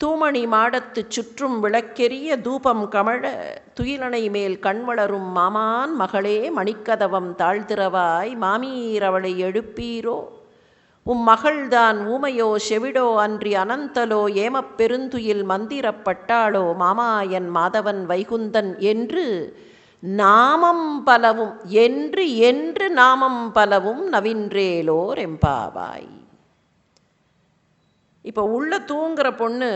தூமணி மாடத்து சுற்றும் விளக்கெரிய தூபம் கமழ துயிலனை மேல் கண்வளரும் மாமான் மகளே மணிக்கதவம் தாழ்த்திரவாய் மாமீரவளை எழுப்பீரோ? உம் மகள்தான் ஊமையோ செவிடோ அன்றி அனந்தலோ ஏமப் பெருந்துயில் மந்திரப்பட்டாளோ மாமாயன் மாதவன் வைகுந்தன் என்று நாமம் பலவும் என்று என்று நாமம் பலவும் நவின்றேலோர் எம்பாவாய். இப்போ உள்ள தூங்குற பொண்ணு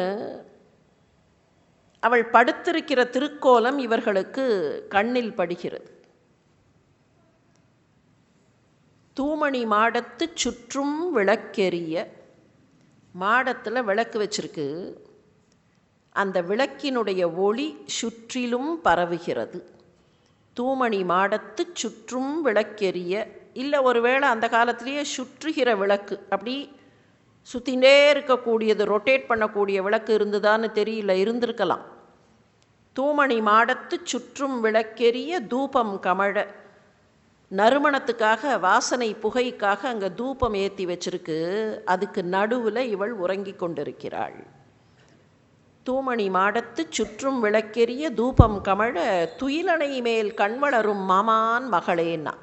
அவள் படுத்திருக்கிற திருக்கோலம் இவர்களுக்கு கண்ணில் படுகிறது. தூமணி மாடத்து சுற்றும் விளக்கெரிய மாடத்தில் விளக்கு வச்சிருக்கு. அந்த விளக்கினுடைய ஒளி சுற்றிலும் பரவுகிறது. தூமணி மாடத்து சுற்றும் விளக்கெரிய இல்லை ஒருவேளை அந்த காலத்திலேயே சுற்றுகிற விளக்கு அப்படி சுற்றிகிட்டே இருக்கக்கூடியது ரொட்டேட் பண்ணக்கூடிய விளக்கு இருந்துதான்னு தெரியல இருந்திருக்கலாம். தூமணி மாடத்து சுற்றும் விளக்கெரிய தூபம் கமழ நறுமணத்துக்காக வாசனை புகைக்காக அங்கே தூபம் ஏற்றி வச்சிருக்கு. அதுக்கு நடுவில் இவள் உறங்கி கொண்டிருக்கிறாள். தூமணி மாடத்து சுற்றும் விளக்கெரிய தூபம் கமழ துயிலணை மேல் கண்வளரும் மாமான் மகளேன்னா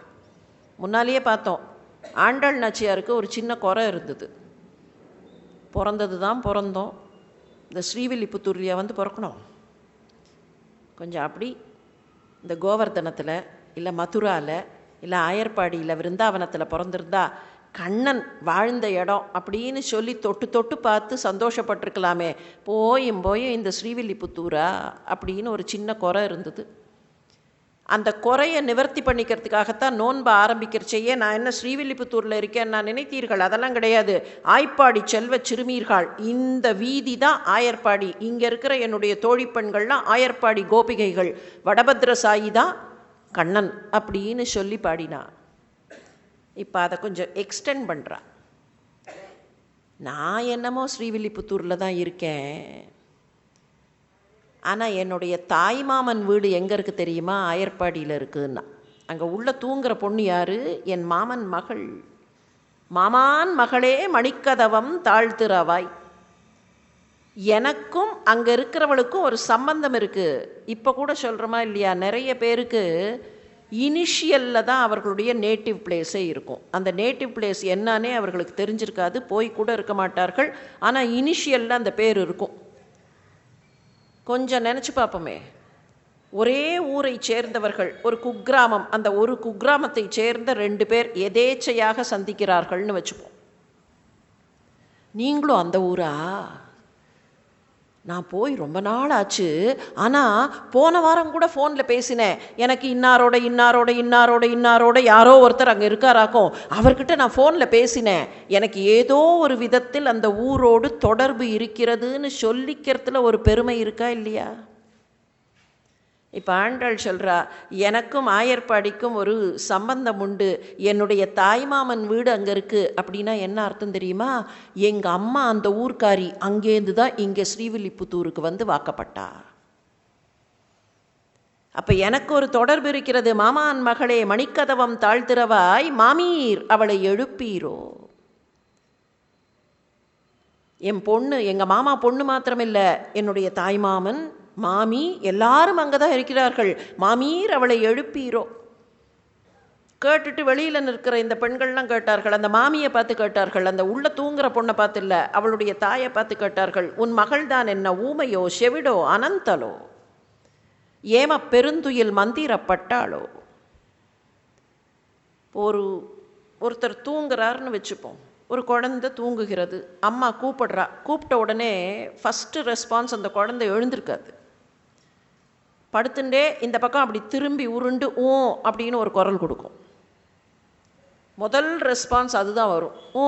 முன்னாலேயே பார்த்தோம். ஆண்டாள் நாச்சியாருக்கு ஒரு சின்ன குறை இருந்தது. பிறந்தது தான் பிறந்தோம். இந்த ஸ்ரீவில்லிபுத்தூர்லையா வந்து பிறக்கணும். கொஞ்சம் அப்படி இந்த கோவர்தனத்தில் இல்லை மதுராவில் இல்லை ஆயர்பாடியில் விருந்தாவனத்தில் பிறந்திருந்தா கண்ணன் வாழ்ந்த இடம் அப்படின்னு சொல்லி தொட்டு தொட்டு பார்த்து சந்தோஷப்பட்டிருக்கலாமே. போயும் போயும் இந்த ஸ்ரீவில்லிபுத்தூரா அப்படின்னு ஒரு சின்ன குறை இருந்தது. அந்த குறையை நிவர்த்தி பண்ணிக்கிறதுக்காகத்தான் நோன்பை ஆரம்பிக்கிறச்சையே நான் என்ன ஸ்ரீவில்லிபுத்தூரில் இருக்கேன் நான் நினைத்தீர்கள்? அதெல்லாம் கிடையாது. ஆய்ப்பாடி செல்வ சிறுமீர்கள். இந்த வீதி தான் ஆயர்பாடி இங்கே இருக்கிற என்னுடைய தோழிப்பெண்கள்லாம் ஆயர்பாடி கோபிகைகள். வடபத்ர சாயி தான் கண்ணன் அப்படின்னு சொல்லி பாடினா. இப்போ அதை கொஞ்சம் எக்ஸ்டெண்ட் பண்ணுறா நான் என்னமோ ஸ்ரீவில்லிபுத்தூரில் தான் இருக்கேன். ஆனால் என்னுடைய தாய் மாமன் வீடு எங்கே இருக்குது தெரியுமா? ஆயர்பாடியில் இருக்குதுன்னா அங்கே உள்ள தூங்குற பொண்ணு யார்? என் மாமன் மகள். மாமான் மகளே மணிக்கதவம் தாழ்த்திரவாய். எனக்கும் அங்கே இருக்கிறவளுக்கும் ஒரு சம்பந்தம் இருக்குது இப்போ கூட சொல்கிறோமா இல்லையா? நிறைய பேருக்கு இனிஷியலில் தான் அவர்களுடைய நேட்டிவ் பிளேஸே இருக்கும். அந்த நேட்டிவ் பிளேஸ் என்னன்னே அவர்களுக்கு தெரிஞ்சிருக்காது. போய் கூட இருக்க மாட்டார்கள். ஆனால் இனிஷியலில் அந்த பேர் இருக்கும். கொஞ்சம் நினச்சி பார்ப்போமே. ஒரே ஊரை சேர்ந்தவர்கள் ஒரு குக்கிராமம் அந்த ஒரு குக்கிராமத்தை சேர்ந்த ரெண்டு பேர் எதேச்சையாக சந்திக்கிறார்கள்னு வச்சுப்போம். நீங்களும் அந்த ஊரா? நான் போய் ரொம்ப நாள் ஆச்சு ஆனால் போன வாரம் கூட ஃபோனில் பேசினேன். எனக்கு இன்னாரோட இன்னாரோட இன்னாரோட இன்னாரோட யாரோ ஒருத்தர் அங்கே இருக்காராக்கும். அவர்கிட்ட நான் ஃபோனில் பேசினேன். எனக்கு ஏதோ ஒரு விதத்தில் அந்த ஊரோடு தொடர்பு இருக்கிறதுன்னு சொல்லிக்கிறதுல ஒரு பெருமை இருக்கா இல்லையா? இப்போ ஆண்டாள் சொல்கிறா எனக்கும் ஆயர்பாடிக்கும் ஒரு சம்பந்தம் உண்டு. என்னுடைய தாய்மாமன் வீடு அங்கே இருக்குது அப்படின்னா என்ன அர்த்தம் தெரியுமா? எங்கள் அம்மா அந்த ஊர்க்காரி அங்கேருந்து தான் இங்கே ஸ்ரீவில்லிபுத்தூருக்கு வந்து வாக்கப்பட்டா. அப்போ எனக்கு ஒரு தொடர்பு இருக்கிறது மாமான் மகளே மணிக்கதவம் தாழ்த்திரவாய் மாமீர் அவளை எழுப்பீரோ? என் பொண்ணு எங்கள் மாமா பொண்ணு மாத்திரமில்லை என்னுடைய தாய்மாமன் மாமி எல்லாரும் அங்கே தான் இருக்கிறார்கள். மாமீர் அவளை எழுப்பீரோ? கேட்டுட்டு வெளியில் நிற்கிற இந்த பெண்கள்லாம் கேட்டார்கள். அந்த மாமியை பார்த்து கேட்டார்கள். அந்த உள்ள தூங்குற பொண்ணை பார்த்து இல்லை அவளுடைய தாயை பார்த்து கேட்டார்கள். உன் மகள் தான் என்ன? ஊமையோ செவிடோ அனந்தலோ? ஏம பெருந்துயில் மந்திரப்பட்டாளோ? ஒரு ஒருத்தர் தூங்குறாருன்னு வச்சுப்போம். ஒரு குழந்தை தூங்குகிறது. அம்மா கூப்பிடுறா. கூப்பிட்ட உடனே ஃபஸ்ட்டு ரெஸ்பான்ஸ் அந்த குழந்தை எழுந்திருக்காது. படுத்துட்டே இந்த பக்கம் அப்படி திரும்பி உருண்டு ஓ அப்படின்னு ஒரு குரல் கொடுக்கும். முதல் ரெஸ்பான்ஸ் அதுதான் வரும். ஓ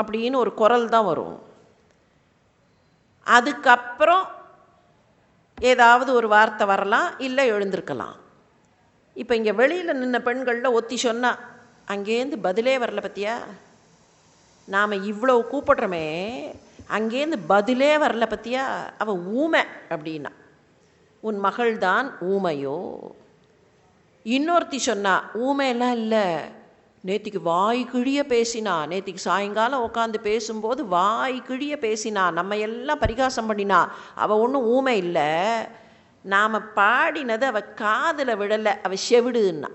அப்படின்னு ஒரு குரல் தான் வரும். அதுக்கப்புறம் ஏதாவது ஒரு வார்த்தை வரலாம் இல்லை எழுந்திருக்கலாம். இப்போ இங்கே வெளியில் நின்ன பெண்களில் ஒத்தி சொன்னால் அங்கேருந்து பதிலே வரல பத்தியா? நாம் இவ்வளோ கூப்பிடுறோமே அங்கேருந்து பதிலே வரல பத்தியா? அவள் ஊமை அப்படின்னா. உன் மகள்தான் ஊமையோ? இன்னொருத்தி சொன்னா ஊமையெல்லாம் இல்லை. நேத்திக்கு வாய் கிழிய பேசினா நேத்திக்கு சாயங்காலம் உட்காந்து பேசும்போது வாய் கிழிய பேசினா நம்ம எல்லாம் பரிகாசம் பண்ணினா அவள் ஒன்றும் ஊமை இல்லை. நாம் பாடினது அவள் காதில் விடலை அவள் செவிடுன்னா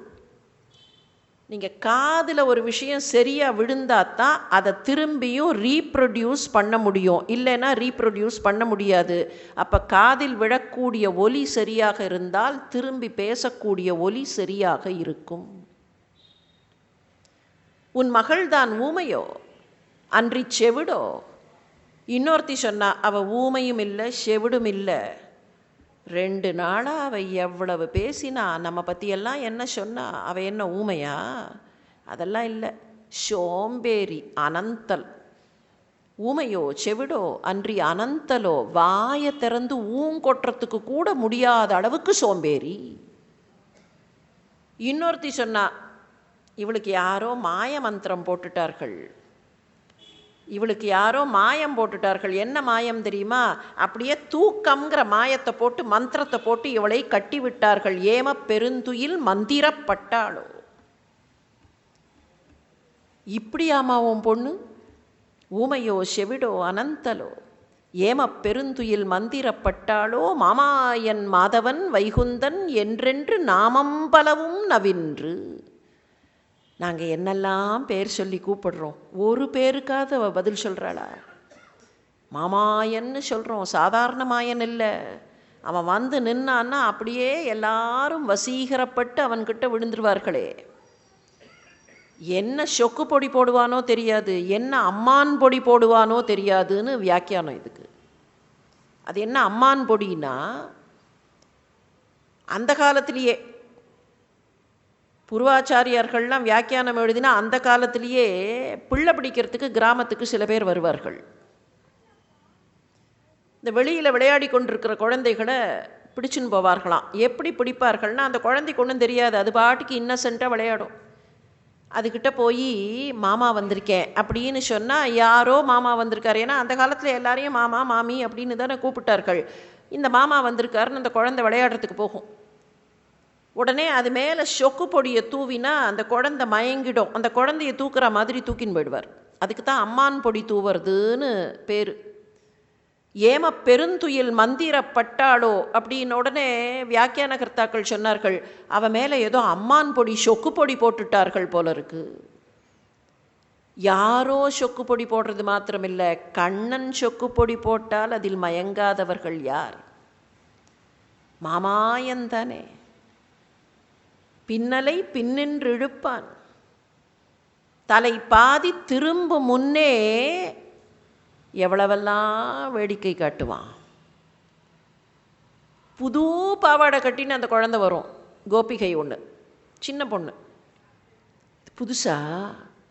நீங்கள் காதில் ஒரு விஷயம் சரியாக விழுந்தா தான் அதை திரும்பியும் ரீப்ரொடியூஸ் பண்ண முடியும். இல்லைன்னா ரீப்ரொடியூஸ் பண்ண முடியாது. அப்போ காதில் விழக்கூடிய ஒலி சரியாக இருந்தால் திரும்பி பேசக்கூடிய ஒலி சரியாக இருக்கும். உன் மகள் தான் ஊமையோ? அன்றி செவிடோ? இன்னொருத்தி சொன்னா அவள் ஊமையும் இல்லை செவிடும் இல்லை. ரெண்டு நாளாக அவள் எவ்வளவு பேசினா நம்ம பற்றியெல்லாம் என்ன சொன்னா அவள் என்ன ஊமையா? அதெல்லாம் இல்லை. சோம்பேறி அனந்தல். ஊமையோ செவிடோ அன்றி அனந்தலோ வாயை திறந்து ஊங்கொட்டுறதுக்கு கூட முடியாத அளவுக்கு சோம்பேறி. இன்னொருத்தி சொன்னா இவளுக்கு யாரோ மாய மந்திரம் போட்டுட்டார்கள். இவளுக்கு யாரோ மாயம் போட்டுட்டார்கள். என்ன மாயம் தெரியுமா? அப்படியே தூக்கம்ங்கிற மாயத்தை போட்டு மந்திரத்தை போட்டு இவளை கட்டி விட்டார்கள் ஏம பெருந்துயில் மந்திரப்பட்டாளோ? இப்படியாமா உன் பொண்ணு? ஊமையோ செவிடோ அனந்தலோ? ஏம பெருந்துயில் மந்திரப்பட்டாளோ? மாமாயன் மாதவன் வைகுந்தன் என்றென்று நாமம் பலவும் நவின்று. நாங்கள் என்னெல்லாம் பேர் சொல்லி கூப்பிடுறோம் ஒரு பேருக்காவது அவள் பதில் சொல்கிறாளா மாமாயன்னு சொல்கிறோம் சாதாரண மாயன் இல்லை. அவன் வந்து நின்னான்னா அப்படியே எல்லாரும் வசீகரப்பட்டு அவன்கிட்ட விழுந்துருவார்களே. என்ன சொக்கு பொடி போடுவானோ தெரியாது என்ன அம்மான் பொடி போடுவானோ தெரியாதுன்னு வியாக்கியானம் இதுக்கு. அது என்ன அம்மான் பொடின்னா அந்த காலத்திலேயே பூர்வாச்சாரியார்கள்லாம் வியாக்கியானம் எழுதினா அந்த காலத்திலேயே பிள்ளை பிடிக்கிறதுக்கு கிராமத்துக்கு சில பேர் வருவார்கள். இந்த வெளியில் விளையாடி கொண்டிருக்கிற குழந்தைகளை பிடிச்சுன்னு போவார்களாம். எப்படி பிடிப்பார்கள்னா அந்த குழந்தைக்கு ஒன்றும் தெரியாது. அது பாட்டுக்கு இன்னசென்ட்டாக விளையாடும். அதுக்கிட்ட போய் மாமா வந்திருக்கேன் அப்படின்னு சொன்னால் யாரோ மாமா வந்திருக்காரு. ஏன்னா அந்த காலத்தில் எல்லாரையும் மாமா மாமி அப்படின்னு தானே கூப்பிட்டார்கள். இந்த மாமா வந்திருக்காருன்னு அந்த குழந்தை விளையாடுறதுக்கு போகும். உடனே அது மேலே சொக்கு பொடியை தூவினா அந்த குழந்தை மயங்கிடும். அந்த குழந்தைய தூக்குற மாதிரி தூக்கின்னு போயிடுவார். அதுக்கு தான் அம்மான் பொடி தூவுறதுன்னு பேர். ஏம பெருந்துயில் மந்திரப்பட்டாளோ அப்படின்னு உடனே வியாக்கியான கர்த்தாக்கள் சொன்னார்கள். அவன் மேலே ஏதோ அம்மான் பொடி சொக்கு பொடி போட்டுட்டார்கள் போல இருக்கு. யாரோ சொக்கு பொடி போடுறது மாத்திரமில்லை கண்ணன் சொக்கு பொடி போட்டால் அதில் மயங்காதவர்கள் யார்? மாமாயன் தானே. பின்னலை பின்னின்றிழுப்பான். தலை பாதி திரும்பும் முன்னே எவ்வளவெல்லாம் வேடிக்கை காட்டுவான். புது பாவாடை கட்டின்னு அந்த குழந்தை வரும். கோபிகை ஒன்று சின்ன பொண்ணு. புதுசா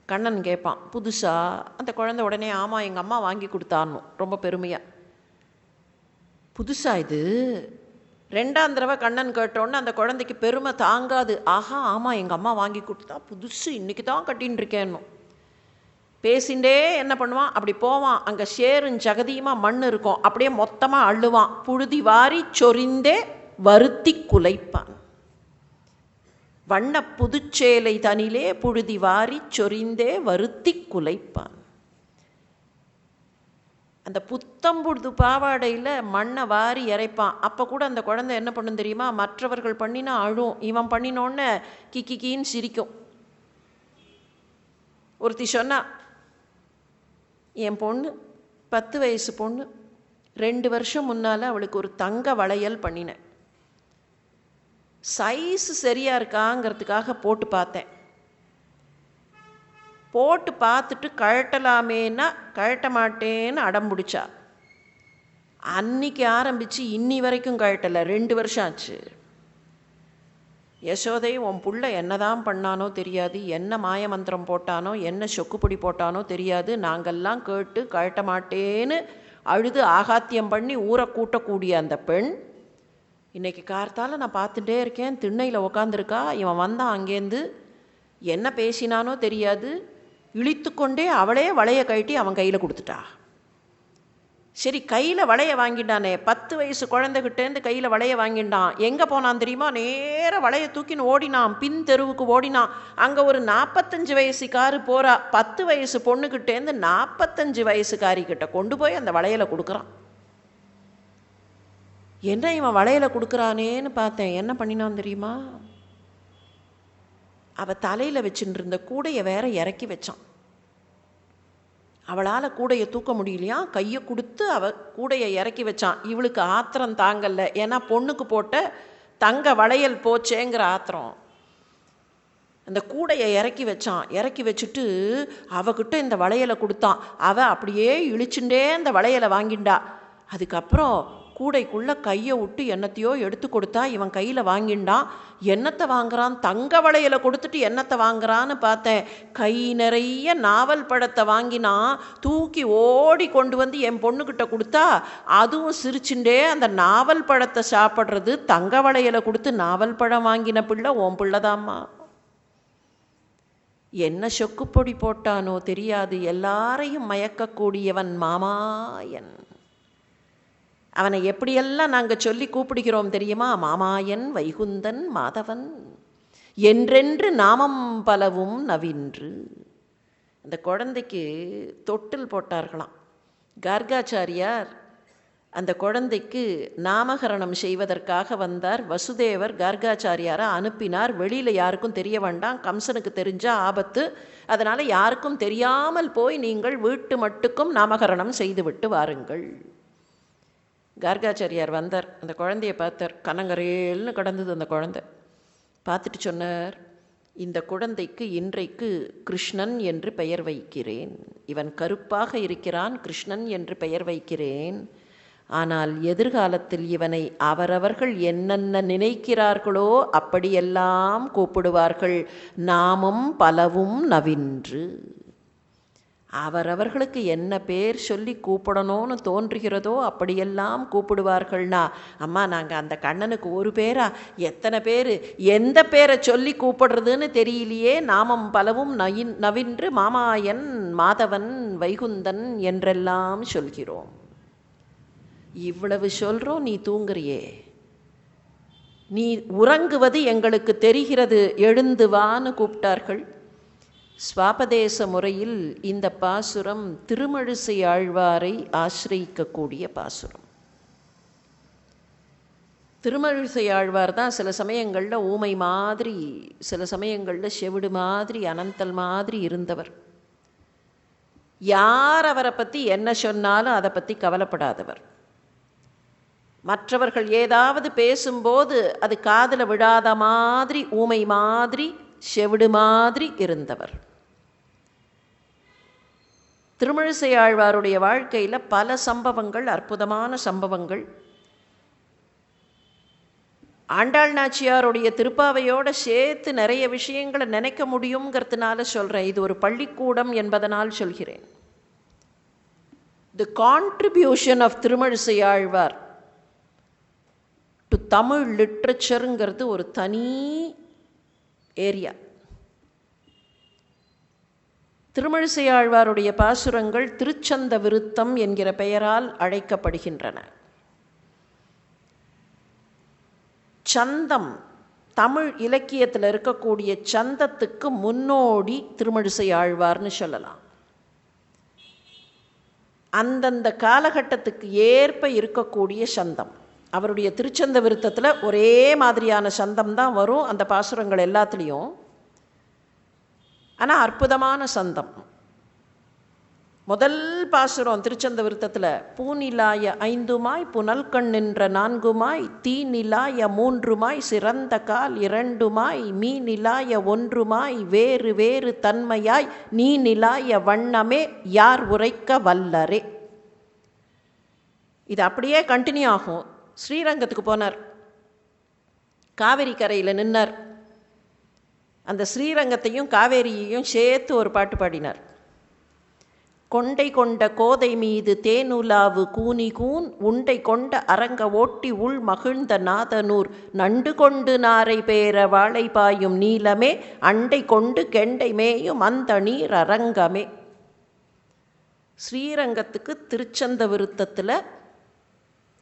கண்ணன் கேட்பான். புதுசா அந்த குழந்தை உடனே ஆமாம் எங்கள் அம்மா வாங்கி கொடுத்தான்னு ரொம்ப பெருமையாக புதுசாக இது? ரெண்டாம் தடவை கண்ணன் கேட்டோன்னே அந்த குழந்தைக்கு பெருமை தாங்காது. ஆஹா ஆமாம் எங்கள் அம்மா வாங்கி கொடுத்தா புதுசு இன்றைக்கி தான் கட்டின்னு பேசிண்டே என்ன பண்ணுவான்? அப்படி போவான். அங்கே ஷேரும் ஜகதியுமாக மண் இருக்கும். அப்படியே மொத்தமாக அள்ளுவான். புழுதி வாரி சொரிந்தே வருத்தி குலைப்பான். வண்ண புதுச்சேலை தனிலே புழுதி வாரி சொரிந்தே வருத்தி குலைப்பான். அந்த புத்தம்புது பாவாடையில் மண்ணை வாரி இறைப்பான். அப்போ கூட அந்த குழந்தை என்ன பண்ணும் தெரியுமா? மற்றவர்கள் பண்ணினா அழும். இவன் பண்ணினோன்னே கிக்கி கீன்னு சிரிக்கும். ஒருத்தி சொன்னா என் பொண்ணு பத்து வயசு பொண்ணு. ரெண்டு வருஷம் முன்னால் அவளுக்கு ஒரு தங்க வளையல் பண்ணினேன். சைஸ் சரியாக இருக்காங்கிறதுக்காக போட்டு பார்த்தேன். போட்டு பார்த்துட்டு கழட்டலாமேன்னா கழட்ட மாட்டேன்னு அடம் பிடிச்சா. அன்னைக்கு ஆரம்பித்து இன்னி வரைக்கும் கழட்டலை. ரெண்டு வருஷம் ஆச்சு. யசோதை உன் புள்ள என்னதான் பண்ணானோ தெரியாது. என்ன மாயமந்திரம் போட்டானோ என்ன சொக்குப்பொடி போட்டானோ தெரியாது. நாங்கள்லாம் கேட்டு கழட்ட மாட்டேன்னு அழுது ஆகாத்தியம் பண்ணி ஊரை கூட்டக்கூடிய அந்த பெண் இன்னைக்கு கார்த்தால நான் பார்த்துட்டே இருக்கேன். திண்ணையில் உக்காந்துருக்கா. இவன் வந்தான் அங்கேருந்து என்ன பேசினானோ தெரியாது. இழித்து கொண்டே அவளே வளைய கழட்டி அவன் கையில் கொடுத்துட்டா. சரி கையில் வளைய வாங்கிட்டானே. பத்து வயசு குழந்தைகிட்டேருந்து கையில் வளைய வாங்கிட்டான். எங்கே போனான் தெரியுமா? நேராக வளைய தூக்கின்னு ஓடினான். பின் தெருவுக்கு ஓடினான். அங்கே ஒரு நாற்பத்தஞ்சு வயசுக்காரு போகிறா பத்து வயசு பொண்ணுக்கிட்டேருந்து நாற்பத்தஞ்சு வயசுக்காரிக்கிட்ட கொண்டு போய் அந்த வளையலை கொடுக்குறான். என்ன இவன் வளையலை கொடுக்குறானேன்னு பார்த்தேன். என்ன பண்ணினான் தெரியுமா? அவள் தலையில் வச்சுட்டு இருந்த கூடையை வேற இறக்கி வச்சான். அவளால் கூடையை தூக்க முடியலையா? கையை கொடுத்து அவள் கூடையை இறக்கி வச்சான். இவளுக்கு ஆத்திரம் தாங்கல்ல. ஏன்னா பொண்ணுக்கு போட்ட தங்க வளையல் போச்சேங்கிற ஆத்திரம். அந்த கூடையை இறக்கி வச்சான். இறக்கி வச்சுட்டு அவகிட்ட இந்த வளையலை கொடுத்தான். அவள் அப்படியே இழிச்சுட்டே அந்த வளையலை வாங்கிண்டா. அதுக்கப்புறம் கூடைக்குள்ளே கையை விட்டு என்னத்தையோ எடுத்து கொடுத்தா இவன் கையில் வாங்கிண்டான். என்னத்தை வாங்குறான்? தங்க வளையலை கொடுத்துட்டு என்னத்தை வாங்குறான்னு பார்த்தேன். கை நிறைய நாவல் பழத்தை வாங்கினான். தூக்கி ஓடி கொண்டு வந்து என் பொண்ணுக்கிட்ட கொடுத்தா அதுவும் சிரிச்சுண்டே அந்த நாவல் பழத்தை சாப்பிட்றது தங்க வளையலை கொடுத்து நாவல் பழம் வாங்கின பிள்ளை உன் பிள்ளைதாம்மா. என்ன சொக்குப்பொடி போட்டானோ தெரியாது. எல்லாரையும் மயக்கக்கூடியவன் மாமாயன். அவனை எப்படியெல்லாம் நாங்கள் சொல்லி கூப்பிடுகிறோம் தெரியுமா? மாமாயன் வைகுந்தன் மாதவன். என்றென்று நாமம் பலவும் நவின்று. அந்த குழந்தைக்கு தொட்டில் போட்டார்களாம். கார்காச்சாரியார் அந்த குழந்தைக்கு நாமகரணம் செய்வதற்காக வந்தார். வசுதேவர் கார்காச்சாரியாரை அனுப்பினார். வெளியில் யாருக்கும் தெரிய வேண்டாம். கம்சனுக்கு தெரிஞ்சால் ஆபத்து. அதனால் யாருக்கும் தெரியாமல் போய் நீங்கள் வீட்டு மட்டுக்கும் நாமகரணம் செய்துவிட்டு வாருங்கள். கார்காச்சாரியார் வந்தார். அந்த குழந்தைய பார்த்தார். கனங்கரேல்னு கடந்தது அந்த குழந்தை. பார்த்துட்டு சொன்னார் இந்த குழந்தைக்கு இன்றைக்கு கிருஷ்ணன் என்று பெயர் வைக்கிறேன். இவன் கருப்பாக இருக்கிறான் கிருஷ்ணன் என்று பெயர் வைக்கிறேன். ஆனால் எதிர்காலத்தில் இவனை அவரவர்கள் என்னென்ன நினைக்கிறார்களோ அப்படியெல்லாம் கூப்பிடுவார்கள். நாமும் பலவும் நவின்று. அவரவர்களுக்கு என்ன பேர் சொல்லி கூப்பிடணும்னு தோன்றுகிறதோ அப்படியெல்லாம் கூப்பிடுவார்கள்னா அம்மா நாங்கள் அந்த கண்ணனுக்கு ஒரு பேரா? எத்தனை பேர்? எந்த பேரை சொல்லி கூப்பிடுறதுன்னு தெரியலையே. நாமம் பலவும் நயின் நவின்று மாமாயன் மாதவன் வைகுந்தன் என்றெல்லாம் சொல்கிறோம். இவ்வளவு சொல்கிறோம் நீ தூங்குறியே. நீ உறங்குவது எங்களுக்கு தெரிகிறது. எழுந்து வான்னு கூப்பிட்டார்கள். ஸ்வாபதேச முறையில் இந்த பாசுரம் திருமழிசை ஆழ்வாரை ஆசிரியிக்கக்கூடிய பாசுரம். திருமழிசை ஆழ்வார் தான் சில சமயங்களில் ஊமை மாதிரி சில சமயங்களில் செவிடு மாதிரி அனந்தல் மாதிரி இருந்தவர். யார் அவரை பற்றி என்ன சொன்னாலும் அதை பற்றி கவலைப்படாதவர். மற்றவர்கள் ஏதாவது பேசும்போது அது காதில் விழாத மாதிரி ஊமை மாதிரி செவிடு மாதிரி இருந்தவர். திருமிழிசை ஆழ்வாருடைய வாழ்க்கையில் பல சம்பவங்கள் அற்புதமான சம்பவங்கள். ஆண்டாள் நாச்சியாருடைய திருப்பாவையோடு சேர்த்து நிறைய விஷயங்களை நினைக்க முடியுங்கிறதுனால சொல்கிறேன் இது ஒரு பள்ளிக்கூடம் என்பதனால் சொல்கிறேன். The contribution of Thirumazhisai Alvar to Tamil லிட்ரேச்சருங்கிறது ஒரு தனி ஏரியா திருமழிசையாழ்வாருடைய பாசுரங்கள் திருச்சந்த விருத்தம் என்கிற பெயரால் அழைக்கப்படுகின்றன. சந்தம் தமிழ் இலக்கியத்தில் இருக்கக்கூடிய சந்தத்துக்கு முன்னோடி திருமழிசை ஆழ்வார்னு சொல்லலாம். அந்தந்த காலகட்டத்துக்கு ஏற்ப இருக்கக்கூடிய சந்தம். அவருடைய திருச்சந்த விருத்தத்தில் ஒரே மாதிரியான சந்தம் தான் வரும். அந்த பாசுரங்கள் எல்லாத்துலேயும் ஆனால் அற்புதமான சந்தம். முதல் பாசுரம் திருச்சந்த விருத்தத்தில் பூநிலாய ஐந்துமாய் புனல் கண் நின்ற நான்குமாய் தீநிலாய மூன்றுமாய் சிறந்த கால் இரண்டுமாய் மீ நிலாய ஒன்றுமாய் வேறு வேறு தன்மையாய் நீ நிலாய வண்ணமே யார் உரைக்க வல்லரே. இது அப்படியே கண்டினியூ ஆகும். ஸ்ரீரங்கத்துக்கு போனார். காவிரி கரையில் நின்னார். அந்த ஸ்ரீரங்கத்தையும் காவேரியையும் சேர்த்து ஒரு பாட்டு பாடினார். கொண்டை கொண்ட கோதை மீது தேனுலாவு கூனி கூன் உண்டை கொண்ட அரங்க ஓட்டி உள் மகிழ்ந்த நாதனூர் நண்டு கொண்டு நாரை பேர வாழை பாயும் நீலமே அண்டை கொண்டு கெண்டை மேயும் அந்த நீர் அரங்கமே. ஸ்ரீரங்கத்துக்கு திருச்சந்த விருத்தத்தில்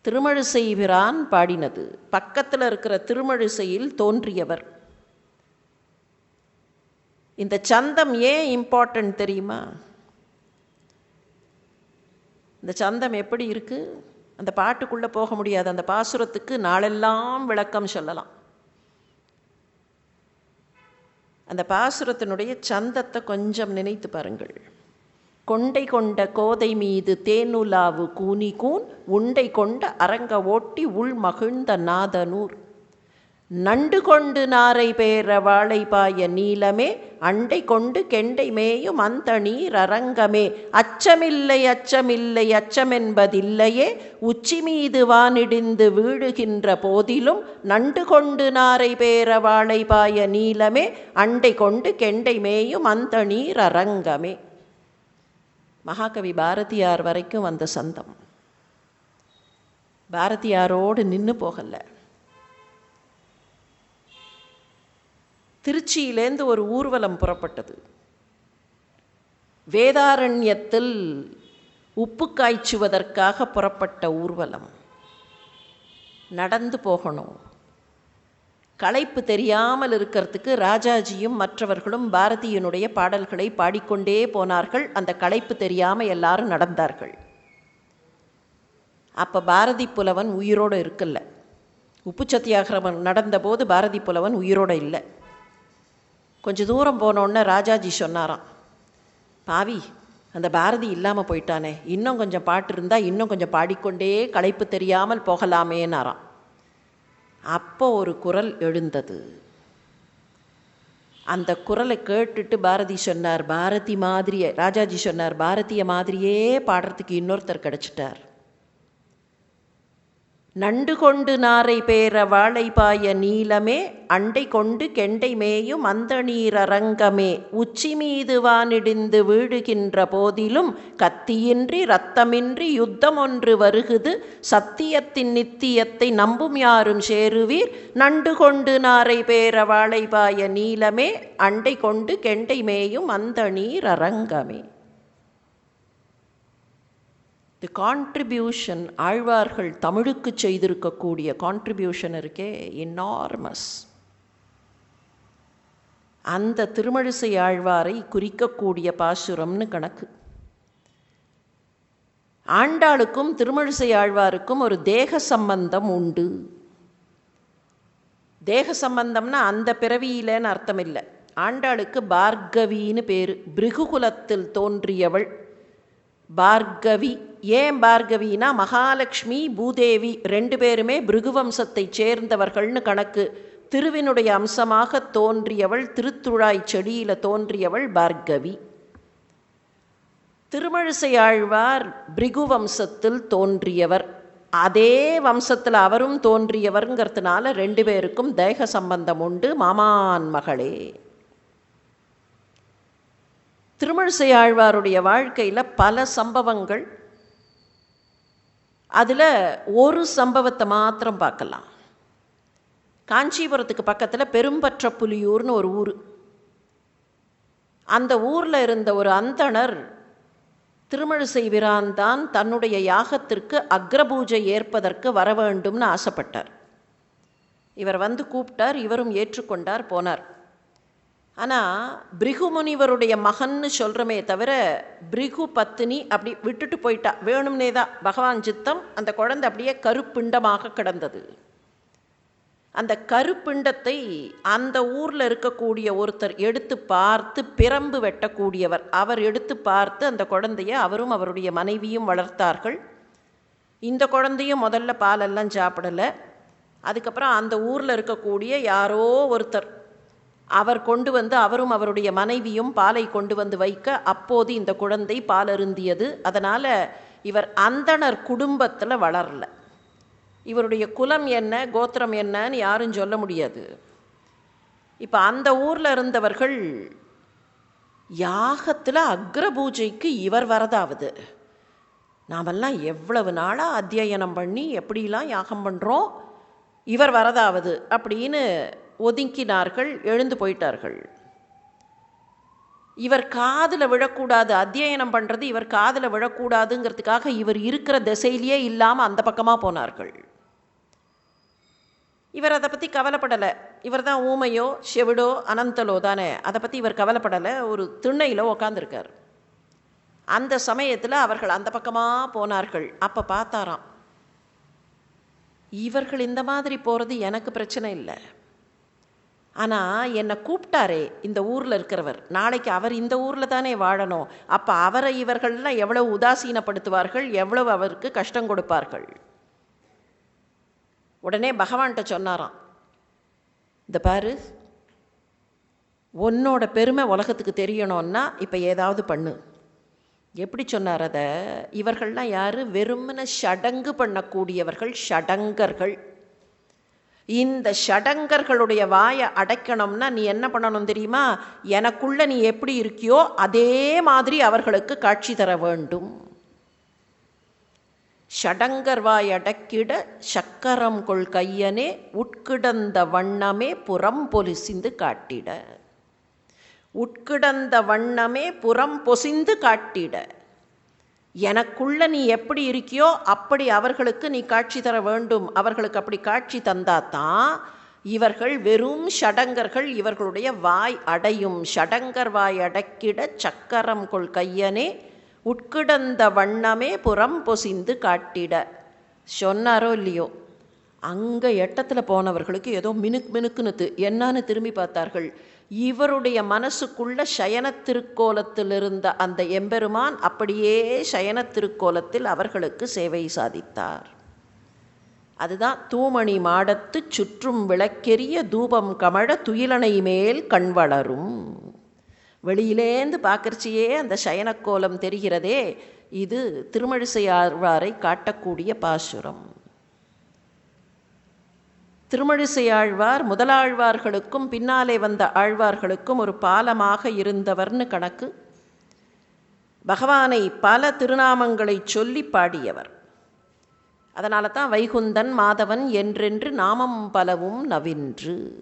திருமழிசை பிரான் பாடினது. பக்கத்தில் இருக்கிற திருமழிசையில் தோன்றியவர். இந்த சந்தம் ஏன் இம்பார்ட்டன்ட் தெரியுமா? இந்த சந்தம் எப்படி இருக்குது அந்த பாட்டுக்குள்ளே போக முடியாது. அந்த பாசுரத்துக்கு நாளெல்லாம் விளக்கம் சொல்லலாம். அந்த பாசுரத்தினுடைய சந்தத்தை கொஞ்சம் நினைத்து பாருங்கள். கொண்டை கொண்ட கோதை மீது தேனுலாவு கூனி கூன் உண்டை கொண்ட அரங்க ஓட்டி உள் மகிழ்ந்த நாதனூர். நண்டு கொண்டு நாரை பேர வாழைப்பாய நீலமே அண்டை கொண்டு கெண்டை மேயும் அந்த நீர் அரங்கமே. அச்சமில்லை அச்சமில்லை அச்சமென்பதில்லையே. உச்சி மீது வானிடிந்து வீழுகின்ற போதிலும் நண்டு கொண்டு நாரை பேர வாழைப்பாய நீலமே அண்டை கொண்டு கெண்டை மேயும் அந்த நீர் அரங்கமே. மகாகவி பாரதியார் வரைக்கும் வந்த சந்தம். பாரதியாரோடு நின்று போகலை. திருச்சியிலேருந்து ஒரு ஊர்வலம் புறப்பட்டது. வேதாரண்யத்தில் உப்பு காய்ச்சுவதற்காக புறப்பட்ட ஊர்வலம். நடந்து போகணும். களைப்பு தெரியாமல் இருக்கிறதுக்கு ராஜாஜியும் மற்றவர்களும் பாரதியினுடைய பாடல்களை பாடிக்கொண்டே போனார்கள். அந்த களைப்பு தெரியாமல் எல்லாரும் நடந்தார்கள். அப்போ பாரதி புலவன் உயிரோடு இருக்கல. உப்பு சத்தியாகிரமம் நடந்தபோது பாரதி புலவன் உயிரோடு இல்லை. கொஞ்சம் தூரம் போனோடனே ராஜாஜி சொன்னாராம் பாவி அந்த பாரதி இல்லாமல் போயிட்டானே. இன்னும் கொஞ்சம் பாட்டு இருந்தால் இன்னும் கொஞ்சம் பாடிக்கொண்டே களைப்பு தெரியாமல் போகலாமேனாராம். அப்போ ஒரு குரல் எழுந்தது. அந்த குரலை கேட்டுட்டு பாரதி சொன்னார் பாரதி மாதிரியே ராஜாஜி சொன்னார் பாரதிய மாதிரியே பாடுறதுக்கு இன்னொருத்தர் கிடச்சிட்டார். நண்டு கொண்டு நாரை பேர வாழைபாய நீலமே அண்டை கொண்டு கெண்டை மேயும் அந்த நீரரங்கமே உச்சி மீது வானிடிந்து வீழுகின்ற போதிலும் கத்தியின்றி இரத்தமின்றி யுத்தம் ஒன்று வருகுது. சத்தியத்தின் நித்தியத்தை நம்பும் யாரும் சேருவீர். நண்டு கொண்டு நாரை பேர வாழைபாய நீலமே அண்டை கொண்டு கெண்டை மேயும் அந்த நீரரங்கமே தி கான்ட்ரிபியூஷன் ஆழ்வார்கள் தமிழுக்கு செய்திருக்கக்கூடிய கான்ட்ரிபியூஷன் இருக்கே என்னார்மஸ் அந்த திருமழிசை ஆழ்வாரை குறிக்கக்கூடிய பாசுரம்னு கணக்கு. ஆண்டாளுக்கும் திருமழிசை ஆழ்வாருக்கும் ஒரு தேக சம்பந்தம் உண்டு. தேக சம்பந்தம்னா அந்த பிறவியிலன்னு அர்த்தம் இல்லை. ஆண்டாளுக்கு பார்கவின்னு பேர். பிருகுகுலத்தில் தோன்றியவள் பார்கவி. ஏன் பார்கவினா மகாலட்சுமி பூதேவி ரெண்டு பேருமே பிருகுவம்சத்தைச் சேர்ந்தவர்கள்னு கணக்கு. திருவினுடைய அம்சமாக தோன்றியவள் திருத்துழாய் செடியில் தோன்றியவள் பார்கவி. திருமழிசை ஆழ்வார் பிருகு வம்சத்தில் தோன்றியவர். அதே வம்சத்தில் அவரும் தோன்றியவருங்கிறதுனால ரெண்டு பேருக்கும் தேக சம்பந்தம் உண்டு. மாமான் மகளே. திருமழிசை ஆழ்வாருடைய வாழ்க்கையில் பல சம்பவங்கள். அதில் ஒரு சம்பவத்தை மாத்திரம் பார்க்கலாம். காஞ்சிபுரத்துக்கு பக்கத்தில் பெரும்பற்ற புலியூர்னு ஒரு ஊர். அந்த ஊரில் இருந்த ஒரு அந்தணர் திருமழிசை விரான்தான் தன்னுடைய யாகத்திற்கு அக்ரபூஜை ஏற்பதற்கு வர வேண்டும்னு ஆசைப்பட்டார். இவர் வந்து கூப்பிட்டார் இவரும் ஏற்றுக்கொண்டார் போனார். ஆனால் பிரிகு முனிவருடைய மகன்னு சொல்கிறமே தவிர பிரிகு பத்தினி அப்படி விட்டுட்டு போயிட்டா. வேணும்னே தான். பகவான் சித்தம் அந்த குழந்தை அப்படியே கருப்பிண்டமாக கிடந்தது. அந்த கருப்பிண்டத்தை அந்த ஊரில் இருக்கக்கூடிய ஒருத்தர் எடுத்து பார்த்து பிரம்பு வெட்டக்கூடியவர். அவர் எடுத்து பார்த்து அந்த குழந்தைய அவரும் அவருடைய மனைவியும் வளர்த்தார்கள். இந்த குழந்தையும் முதல்ல பாலெல்லாம் சாப்பிடலை. அதுக்கப்புறம் அந்த ஊரில் இருக்கக்கூடிய யாரோ ஒருத்தர் அவர் கொண்டு வந்து அவரும் அவருடைய மனைவியும் பாலை கொண்டு வந்து வைக்க அப்போது இந்த குழந்தை பால் அருந்தியது. அதனால் இவர் அந்தணர் குடும்பத்தில் வளரல. இவருடைய குலம் என்ன கோத்திரம் என்னன்னு யாரும் சொல்ல முடியாது. இப்போ அந்த ஊரில் இருந்தவர்கள் யாகத்தில் அக்ரபூஜைக்கு இவர் வரதாவது. நாமெல்லாம் எவ்வளவு நாளாக அத்தியனம் பண்ணி எப்படிலாம் யாகம் பண்ணுறோம் இவர் வரதாவது அப்படின்னு ஒதுங்கினார்கள் எழுந்து போயிட்டார்கள். இவர் காதில் விழக்கூடாது அத்தியனம் பண்ணுறது இவர் காதில் விழக்கூடாதுங்கிறதுக்காக இவர் இருக்கிற திசையிலேயே இல்லாமல் அந்த பக்கமாக போனார்கள். இவர் அதை பற்றி கவலைப்படலை. இவர் தான் ஊமையோ செவிடோ அனந்தலோ தானே. அதை பற்றி இவர் கவலைப்படலை. ஒரு திண்ணையில் உக்காந்துருக்கார். அந்த சமயத்தில் அவர்கள் அந்த பக்கமாக போனார்கள். அப்போ பார்த்தாராம் இவர்கள் இந்த மாதிரி போகிறது எனக்கு பிரச்சனை இல்லை. ஆனால் என்னை கூப்பிட்டாரே இந்த ஊரில் இருக்கிறவர். நாளைக்கு அவர் இந்த ஊரில் தானே வாழணும். அப்போ அவரை இவர்கள்லாம் எவ்வளவு உதாசீனப்படுத்துவார்கள் எவ்வளவு அவருக்கு கஷ்டம் கொடுப்பார்கள்? உடனே பகவான்கிட்ட சொன்னாராம் இந்த பாரு உன்னோட பெருமை உலகத்துக்கு தெரியணும்னா இப்போ ஏதாவது பண்ணு. எப்படி சொன்னார் அதை? இவர்கள்லாம் யார்? வெறுமன ஷடங்கு பண்ணக்கூடியவர்கள் ஷடங்கர்கள் இந்த ஷடங்கர்களுடைய வாயை அடைக்கணும்னா நீ என்ன பண்ணணும் தெரியுமா? எனக்குள்ள நீ எப்படி இருக்கியோ அதே மாதிரி அவர்களுக்கு காட்சி தர வேண்டும். ஷடங்கர் வாய் அடக்கிட சக்கரம் கொள் கையனே உட்கிடந்த வண்ணமே புறம் பொலிசிந்து காட்டிட. உட்கிடந்த வண்ணமே புறம் பொசிந்து காட்டிட. எனக்குள்ள நீ எப்படி இருக்கியோ அப்படி அவர்களுக்கு நீ காட்சி தர வேண்டும். அவர்களுக்கு அப்படி காட்சி தந்தாதான் இவர்கள் வெறும் ஷடங்கர்கள் இவர்களுடைய வாய் அடையும். ஷடங்கர் வாய் அடக்கிட சக்கரம் கொள் கையனே உட்கிடந்த வண்ணமே புறம் பொசிந்து காட்டிட. சொன்னாரோ இல்லையோ? அங்கே எட்டத்தில் போனவர்களுக்கு ஏதோ மினுக் மினுக்குனுத்து. என்னான்னு திரும்பி பார்த்தார்கள். இவருடைய மனசுக்குள்ள சயன திருக்கோலத்தில் இருந்த அந்த எம்பெருமான் அப்படியே சயன திருக்கோலத்தில் அவர்களுக்கு சேவை சாதித்தார். அதுதான் தூமணி மாடத்து சுற்றும் விளக்கெரிய தூபம் கமழ துயிலனை மேல் கண் வளரும். வெளியிலேந்து பார்க்கறச்சியே அந்த சயனக்கோலம் தெரிகிறதே இது திருமழிசையாழ்வாரை காட்டக்கூடிய பாசுரம். திருமழிசையாழ்வார் முதலாழ்வார்களுக்கும் பின்னாலே வந்த ஆழ்வார்களுக்கும் ஒரு பாலமாக இருந்தவர்னு கணக்கு. பகவானை பல திருநாமங்களை சொல்லி பாடியவர். அதனால தான் வைகுந்தன் மாதவன் என்றென்று நாமம் பலவும் நவின்று.